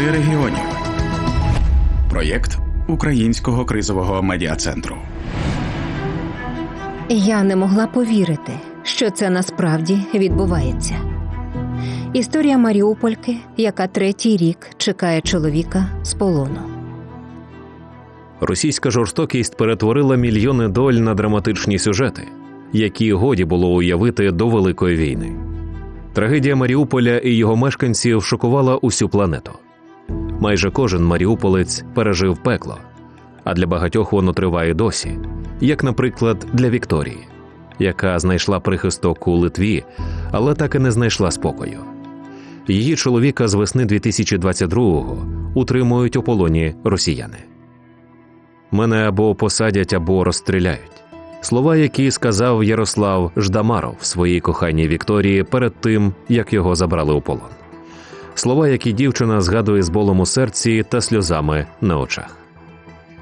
Голоси регіонів. Проєкт Українського кризового медіа-центру. Я не могла повірити, що це насправді відбувається. Історія Маріупольки, яка третій рік чекає чоловіка з полону. Російська жорстокість перетворила мільйони доль на драматичні сюжети, які годі було уявити до Великої війни. Трагедія Маріуполя і його мешканців шокувала усю планету. Майже кожен маріуполець пережив пекло, а для багатьох воно триває досі, як, наприклад, для Вікторії, яка знайшла прихисток у Литві, але так і не знайшла спокою. Її чоловіка з весни 2022-го утримують у полоні росіяни. Мене або посадять, або розстріляють. Слова, які сказав Ярослав Ждамаров своїй коханій Вікторії перед тим, як його забрали у полон. Слова, які дівчина згадує з болом у серці та сльозами на очах.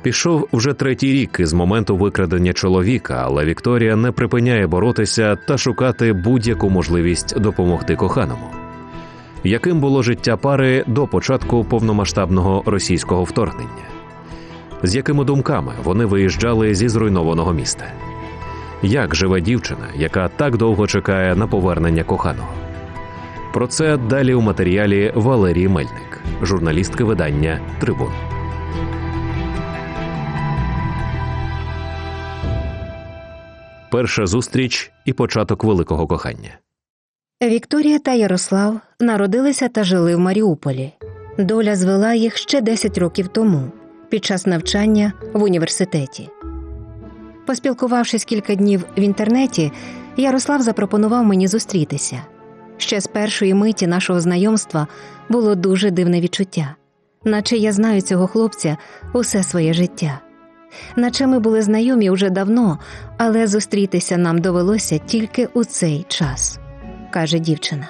Пішов вже третій рік із моменту викрадення чоловіка, але Вікторія не припиняє боротися та шукати будь-яку можливість допомогти коханому. Яким було життя пари до початку повномасштабного російського вторгнення? З якими думками вони виїжджали зі зруйнованого міста? Як живе дівчина, яка так довго чекає на повернення коханого? Про це далі у матеріалі Валерії Мельник, журналістки видання Трибун. Перша зустріч і початок великого кохання. Вікторія та Ярослав народилися та жили в Маріуполі. Доля звела їх ще 10 років тому, під час навчання в університеті. Поспілкувавшись кілька днів в інтернеті, Ярослав запропонував мені зустрітися. Ще з першої миті нашого знайомства було дуже дивне відчуття, наче я знаю цього хлопця усе своє життя. Наче ми були знайомі вже давно, але зустрітися нам довелося тільки у цей час, каже дівчина.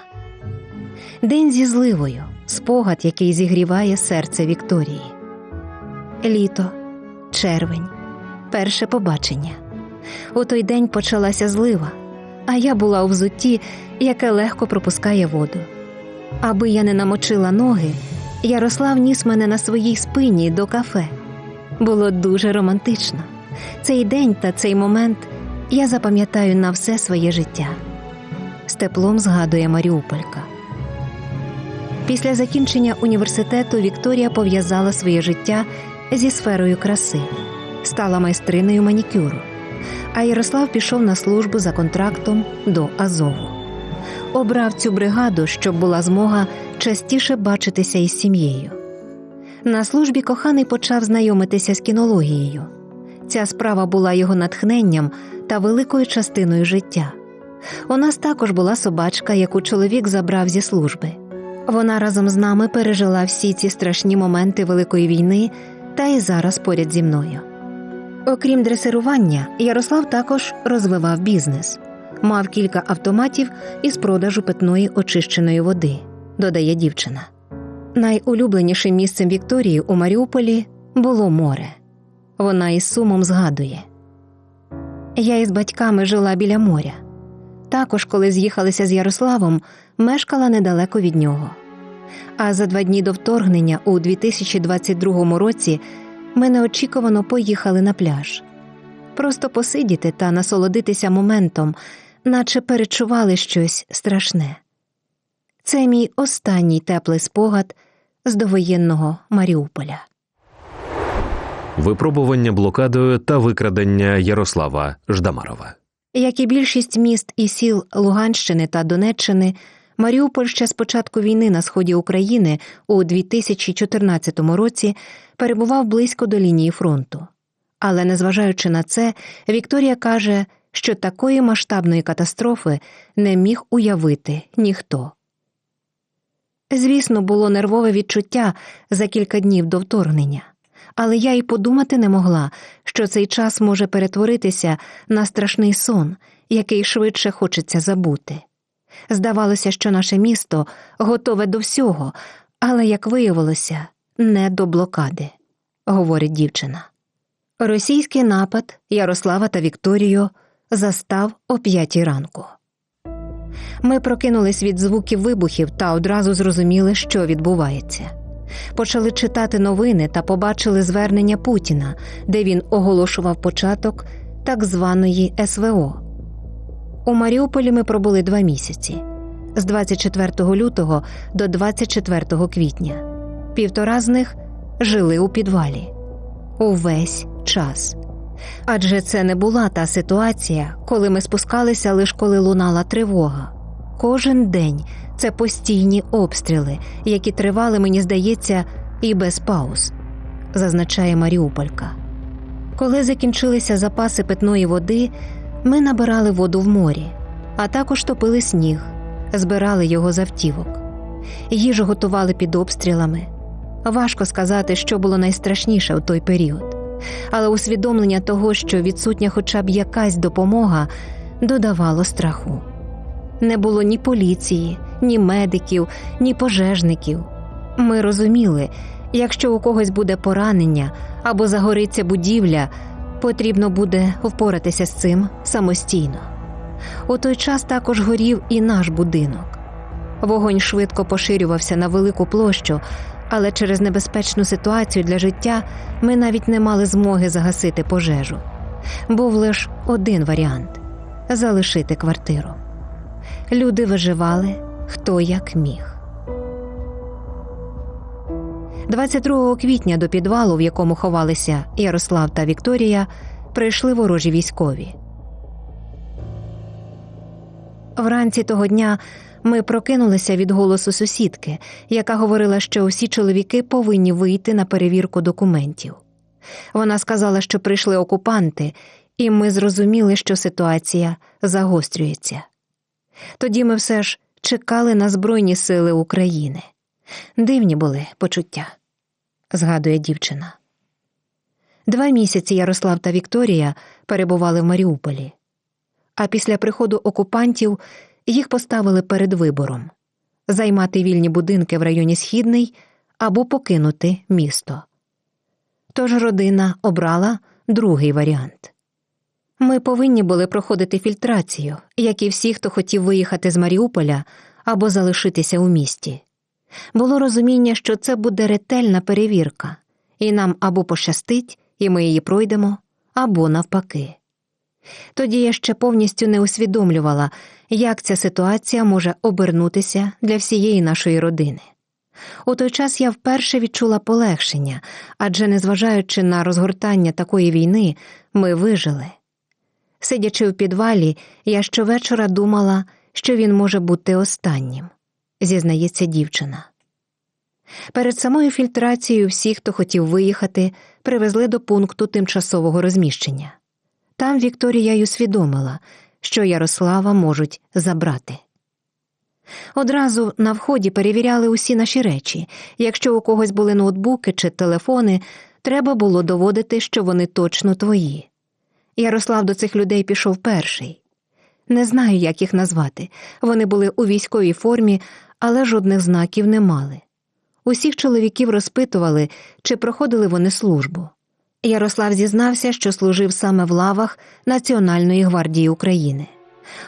День зі зливою, спогад, який зігріває серце Вікторії. Літо, червень, перше побачення. У той день почалася злива, а я була у взутті, яке легко пропускає воду. Аби я не намочила ноги, Ярослав ніс мене на своїй спині до кафе. Було дуже романтично. Цей день та цей момент я запам'ятаю на все своє життя. З теплом згадує Маріуполька. Після закінчення університету Вікторія пов'язала своє життя зі сферою краси, стала майстриною манікюру. А Ярослав пішов на службу за контрактом до Азову. Обрав цю бригаду, щоб була змога частіше бачитися із сім'єю. На службі коханий почав знайомитися з кінологією. Ця справа була його натхненням та великою частиною життя. У нас також була собачка, яку чоловік забрав зі служби. Вона разом з нами пережила всі ці страшні моменти Великої війни та і зараз поряд зі мною. Окрім дресирування, Ярослав також розвивав бізнес, мав кілька автоматів із продажу питної очищеної води, додає дівчина. Найулюбленішим місцем Вікторії у Маріуполі було море. Вона із сумом згадує Я із батьками жила біля моря. Також, коли з'їхалися з Ярославом, мешкала недалеко від нього. А за два дні до вторгнення у 2022 році ми неочікувано поїхали на пляж. Просто посидіти та насолодитися моментом, наче перечували щось страшне. Це мій останній теплий спогад з довоєнного Маріуполя. Випробування блокадою та викрадення Ярослава Ждамарова. Як і більшість міст і сіл Луганщини та Донеччини, Маріуполь ще з початку війни на сході України у 2014 році перебував близько до лінії фронту. Але незважаючи на це, Вікторія каже, що такої масштабної катастрофи не міг уявити ніхто. Звісно, було нервове відчуття за кілька днів до вторгнення, але я й подумати не могла, що цей час може перетворитися на страшний сон, який швидше хочеться забути. Здавалося, що наше місто готове до всього, але, як виявилося, не до блокади, говорить дівчина. Російський напад Ярослава та Вікторію застав о п'ятій ранку. Ми прокинулись від звуків вибухів та одразу зрозуміли, що відбувається. Почали читати новини та побачили звернення Путіна, де він оголошував початок так званої СВО. У Маріуполі ми пробули два місяці з 24 лютого до 24 квітня. Півтора з них жили у підвалі увесь час. Адже це не була та ситуація, коли ми спускалися лише коли лунала тривога. Кожен день це постійні обстріли, які тривали, мені здається, і без пауз, зазначає Маріуполька. Коли закінчилися запаси питної води, ми набирали воду в морі, а також топили сніг, збирали його з автівок. Їжу готували під обстрілами. Важко сказати, що було найстрашніше у той період, але усвідомлення того, що відсутня хоча б якась допомога, додавало страху. Не було ні поліції, ні медиків, ні пожежників. Ми розуміли, якщо у когось буде поранення або загориться будівля, потрібно буде впоратися з цим самостійно. У той час також горів і наш будинок. Вогонь швидко поширювався на велику площу, але через небезпечну ситуацію для життя ми навіть не мали змоги загасити пожежу. Був лише один варіант залишити квартиру. Люди виживали хто як міг. 22 квітня до підвалу, в якому ховалися Ярослав та Вікторія, прийшли ворожі військові. Вранці того дня ми прокинулися від голосу сусідки, яка говорила, що усі чоловіки повинні вийти на перевірку документів. Вона сказала, що прийшли окупанти, і ми зрозуміли, що ситуація загострюється. Тоді ми все ж чекали на Збройні сили України. Дивні були почуття, згадує дівчина. Два місяці Ярослав та Вікторія перебували в Маріуполі, а після приходу окупантів їх поставили перед вибором займати вільні будинки в районі Східний або покинути місто. Тож родина обрала другий варіант. Ми повинні були проходити фільтрацію, як і всі, хто хотів виїхати з Маріуполя або залишитися у місті. Було розуміння, що це буде ретельна перевірка, і нам або пощастить, і ми її пройдемо, або навпаки. Тоді я ще повністю не усвідомлювала, як ця ситуація може обернутися для всієї нашої родини. У той час я вперше відчула полегшення, адже, незважаючи на розгортання такої війни, ми вижили. Сидячи в підвалі, я щовечора думала, що він може бути останнім, зізнається дівчина. Перед самою фільтрацією всі, хто хотів виїхати, привезли до пункту тимчасового розміщення. Там Вікторія й усвідомила, що Ярослава можуть забрати. Одразу на вході перевіряли усі наші речі. Якщо у когось були ноутбуки чи телефони, треба було доводити, що вони точно твої. Ярослав до цих людей пішов перший. Не знаю, як їх назвати. Вони були у військовій формі, але жодних знаків не мали. Усіх чоловіків розпитували, чи проходили вони службу. Ярослав зізнався, що служив саме в лавах Національної гвардії України.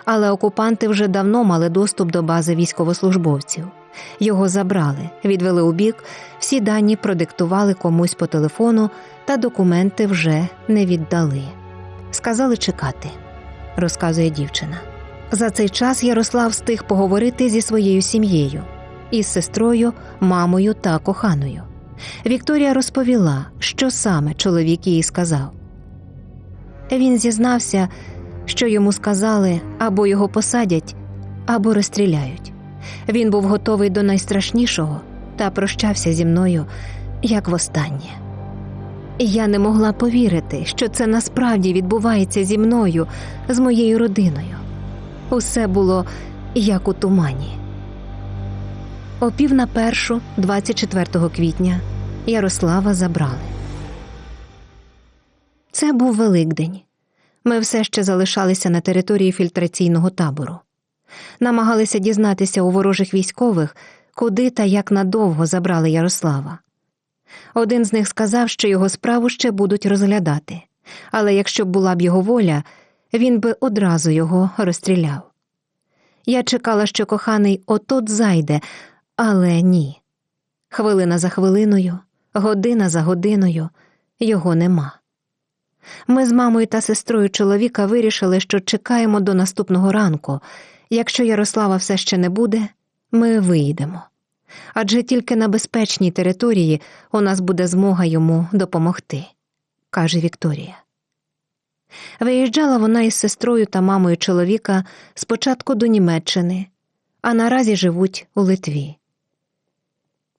Але окупанти вже давно мали доступ до бази військовослужбовців. Його забрали, відвели у бік, всі дані продиктували комусь по телефону, та документи вже не віддали. Сказали чекати, розказує дівчина. За цей час Ярослав встиг поговорити зі своєю сім'єю, із сестрою, мамою та коханою. Вікторія розповіла, що саме чоловік їй сказав. Він зізнався, що йому сказали або його посадять, або розстріляють. Він був готовий до найстрашнішого та прощався зі мною як востаннє. Я не могла повірити, що це насправді відбувається зі мною, з моєю родиною. Усе було як у тумані. О пів на першу, 24 квітня, Ярослава забрали. Це був Великдень. Ми все ще залишалися на території фільтраційного табору. Намагалися дізнатися у ворожих військових, куди та як надовго забрали Ярослава. Один з них сказав, що його справу ще будуть розглядати, але якщо б була б його воля, він би одразу його розстріляв. Я чекала, що коханий отот зайде, але ні. Хвилина за хвилиною, година за годиною його нема. Ми з мамою та сестрою чоловіка вирішили, що чекаємо до наступного ранку. Якщо Ярослава все ще не буде, ми виїдемо. Адже тільки на безпечній території у нас буде змога йому допомогти, каже Вікторія. Виїжджала вона із сестрою та мамою чоловіка спочатку до Німеччини, а наразі живуть у Литві.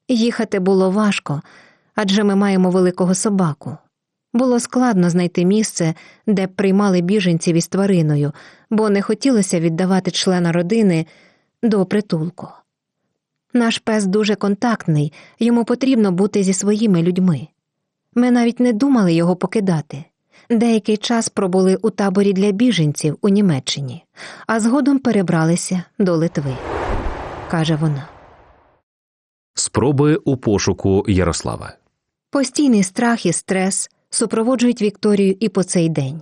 Їхати було важко, адже ми маємо великого собаку. Було складно знайти місце, де б приймали біженців із твариною, бо не хотілося віддавати члена родини до притулку. Наш пес дуже контактний, йому потрібно бути зі своїми людьми. Ми навіть не думали його покидати. Деякий час пробули у таборі для біженців у Німеччині, а згодом перебралися до Литви, каже вона. Спроби у пошуку Ярослава. Постійний страх і стрес супроводжують Вікторію і по цей день,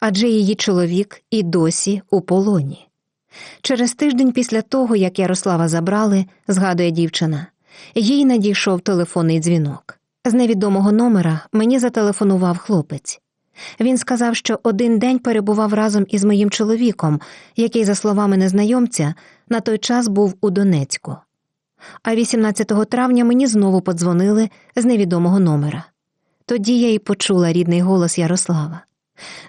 адже її чоловік і досі у полоні. Через тиждень після того, як Ярослава забрали, згадує дівчина, їй надійшов телефонний дзвінок. З невідомого номера мені зателефонував хлопець. Він сказав, що один день перебував разом із моїм чоловіком, який, за словами незнайомця, на той час був у Донецьку. А 18 травня мені знову подзвонили з невідомого номера. Тоді я й почула рідний голос Ярослава.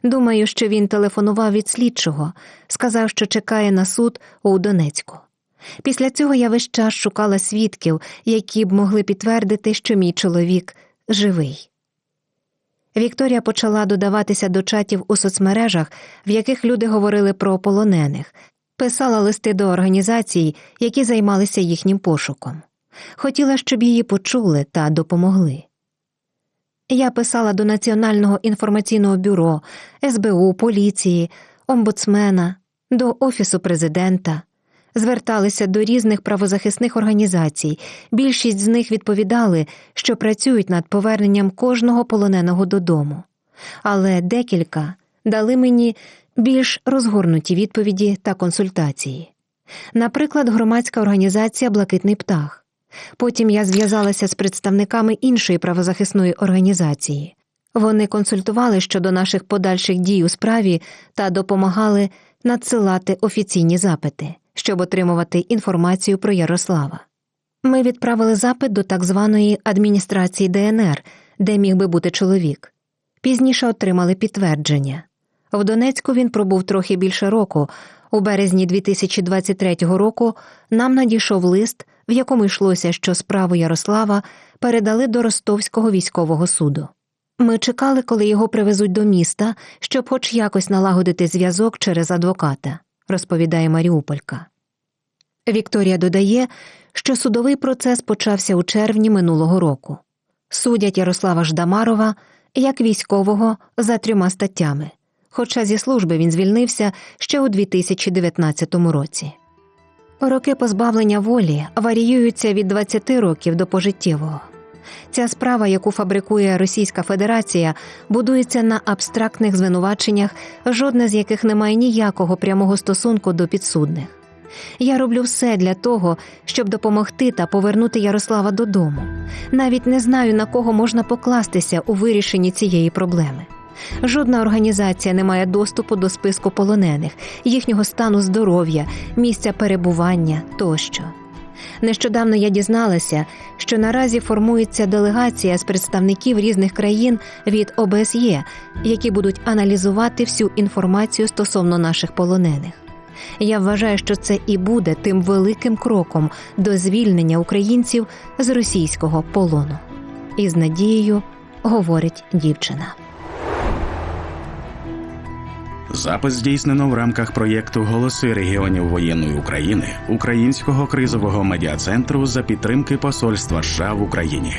Думаю, що він телефонував від слідчого, сказав, що чекає на суд у Донецьку. Після цього я весь час шукала свідків, які б могли підтвердити, що мій чоловік живий. Вікторія почала додаватися до чатів у соцмережах, в яких люди говорили про полонених, писала листи до організацій, які займалися їхнім пошуком. Хотіла, щоб її почули та допомогли. Я писала до Національного інформаційного бюро, СБУ, поліції, омбудсмена, до Офісу президента, зверталися до різних правозахисних організацій. Більшість з них відповідали, що працюють над поверненням кожного полоненого додому. Але декілька дали мені більш розгорнуті відповіді та консультації. Наприклад, громадська організація Блакитний птах. Потім я зв'язалася з представниками іншої правозахисної організації. Вони консультували щодо наших подальших дій у справі та допомагали надсилати офіційні запити, щоб отримувати інформацію про Ярослава. Ми відправили запит до так званої адміністрації ДНР, де міг би бути чоловік. Пізніше отримали підтвердження. В Донецьку він пробув трохи більше року. У березні 2023 року нам надійшов лист, в якому йшлося, що справу Ярослава передали до Ростовського військового суду. Ми чекали, коли його привезуть до міста, щоб хоч якось налагодити зв'язок через адвоката, розповідає Маріуполька. Вікторія додає, що судовий процес почався у червні минулого року. Судять Ярослава Ждамарова як військового за трьома статтями, хоча зі служби він звільнився ще у 2019 році. Роки позбавлення волі варіюються від 20 років до пожиттєвого. Ця справа, яку фабрикує Російська Федерація, будується на абстрактних звинуваченнях, жодне з яких не має ніякого прямого стосунку до підсудних. Я роблю все для того, щоб допомогти та повернути Ярослава додому. Навіть не знаю, на кого можна покластися у вирішенні цієї проблеми. Жодна організація не має доступу до списку полонених, їхнього стану здоров'я, місця перебування тощо. Нещодавно я дізналася, що наразі формується делегація з представників різних країн від ОБСЄ, які будуть аналізувати всю інформацію стосовно наших полонених. Я вважаю, що це і буде тим великим кроком до звільнення українців з російського полону. І з надією говорить дівчина. Запис здійснено в рамках проєкту Голоси регіонів воєнної України Українського кризового медіа-центру за підтримки Посольства США в Україні.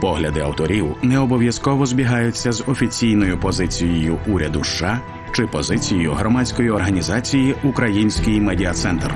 Погляди авторів не обов'язково збігаються з офіційною позицією уряду США чи позицією громадської організації Український медіа-центр.